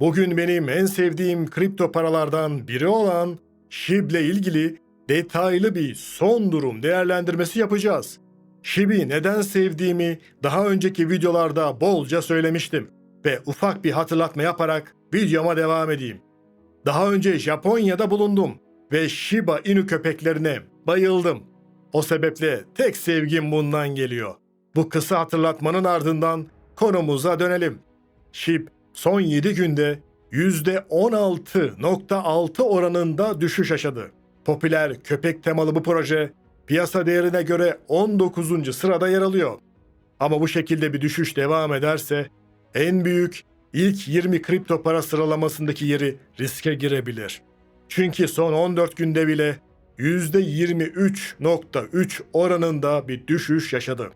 Bugün benim en sevdiğim kripto paralardan biri olan SHIB ile ilgili detaylı bir son durum değerlendirmesi yapacağız. SHIB'i neden sevdiğimi daha önceki videolarda bolca söylemiştim ve ufak bir hatırlatma yaparak videoma devam edeyim. Daha önce Japonya'da bulundum ve Shiba Inu köpeklerine bayıldım. O sebeple tek sevgim bundan geliyor. Bu kısa hatırlatmanın ardından konumuza dönelim. SHIB son 7 günde %16.6 oranında düşüş yaşadı. Popüler köpek temalı bu proje piyasa değerine göre 19. sırada yer alıyor. Ama bu şekilde bir düşüş devam ederse en büyük ilk 20 kripto para sıralamasındaki yeri riske girebilir. Çünkü son 14 günde bile %23.3 oranında bir düşüş yaşadı.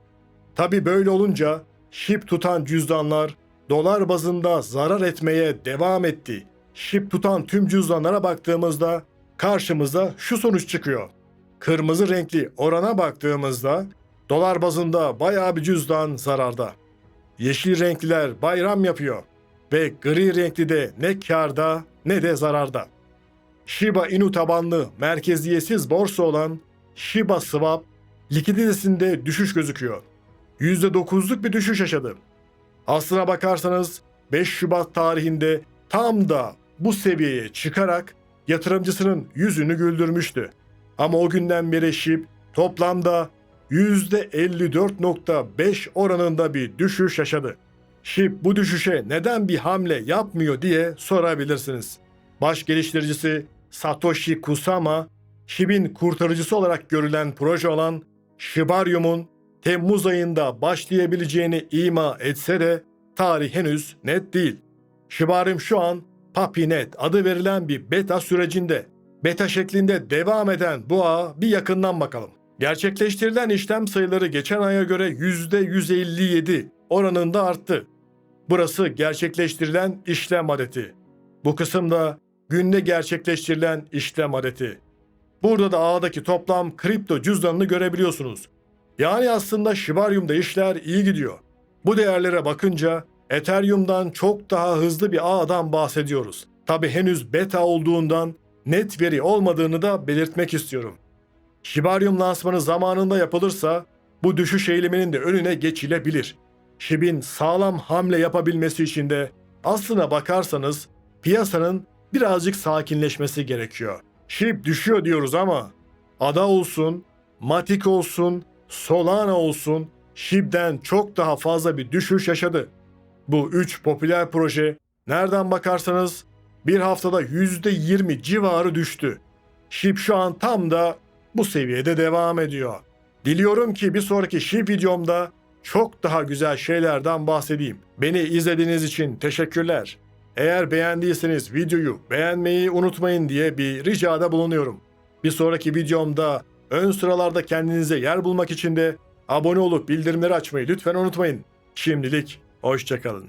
Tabi böyle olunca şip tutan cüzdanlar dolar bazında zarar etmeye devam etti. Şip tutan tüm cüzdanlara baktığımızda karşımıza şu sonuç çıkıyor. Kırmızı renkli orana baktığımızda dolar bazında bayağı bir cüzdan zararda. Yeşil renkliler bayram yapıyor ve gri renkli de ne karda ne de zararda. Shiba Inu tabanlı merkeziyetsiz borsa olan Shiba Swap likiditesinde düşüş gözüküyor. %9'luk bir düşüş yaşadı. Aslına bakarsanız 5 Şubat tarihinde tam da bu seviyeye çıkarak yatırımcısının yüzünü güldürmüştü. Ama o günden beri SHIB toplamda %54.5 oranında bir düşüş yaşadı. SHIB bu düşüşe neden bir hamle yapmıyor diye sorabilirsiniz. Baş geliştiricisi Satoshi Kusama, SHIB'in kurtarıcısı olarak görülen proje olan Shibarium'un Temmuz ayında başlayabileceğini ima etse de tarih henüz net değil. Shibarium şu an Papinet adı verilen bir beta sürecinde. Beta şeklinde devam eden bu ağa bir yakından bakalım. Gerçekleştirilen işlem sayıları geçen aya göre %157 oranında arttı. Burası gerçekleştirilen işlem adeti. Bu kısımda günde gerçekleştirilen işlem adeti. Burada da ağdaki toplam kripto cüzdanını görebiliyorsunuz. Yani aslında Shibarium'da işler iyi gidiyor. Bu değerlere bakınca Ethereum'dan çok daha hızlı bir ağdan bahsediyoruz. Tabi henüz beta olduğundan net veri olmadığını da belirtmek istiyorum. Shibarium lansmanı zamanında yapılırsa bu düşüş eğiliminin de önüne geçilebilir. SHIB'in sağlam hamle yapabilmesi için de aslına bakarsanız piyasanın birazcık sakinleşmesi gerekiyor. SHIB düşüyor diyoruz ama ADA olsun, Matic olsun, Solana olsun SHIB'den çok daha fazla bir düşüş yaşadı. Bu üç popüler proje nereden bakarsanız bir haftada %20 civarı düştü. SHIB şu an tam da bu seviyede devam ediyor. Diliyorum ki bir sonraki SHIB videomda çok daha güzel şeylerden bahsedeyim. Beni izlediğiniz için teşekkürler. Eğer beğendiyseniz videoyu beğenmeyi unutmayın diye bir ricada bulunuyorum. Bir sonraki videomda ön sıralarda kendinize yer bulmak için de abone olup bildirimleri açmayı lütfen unutmayın. Şimdilik hoşçakalın.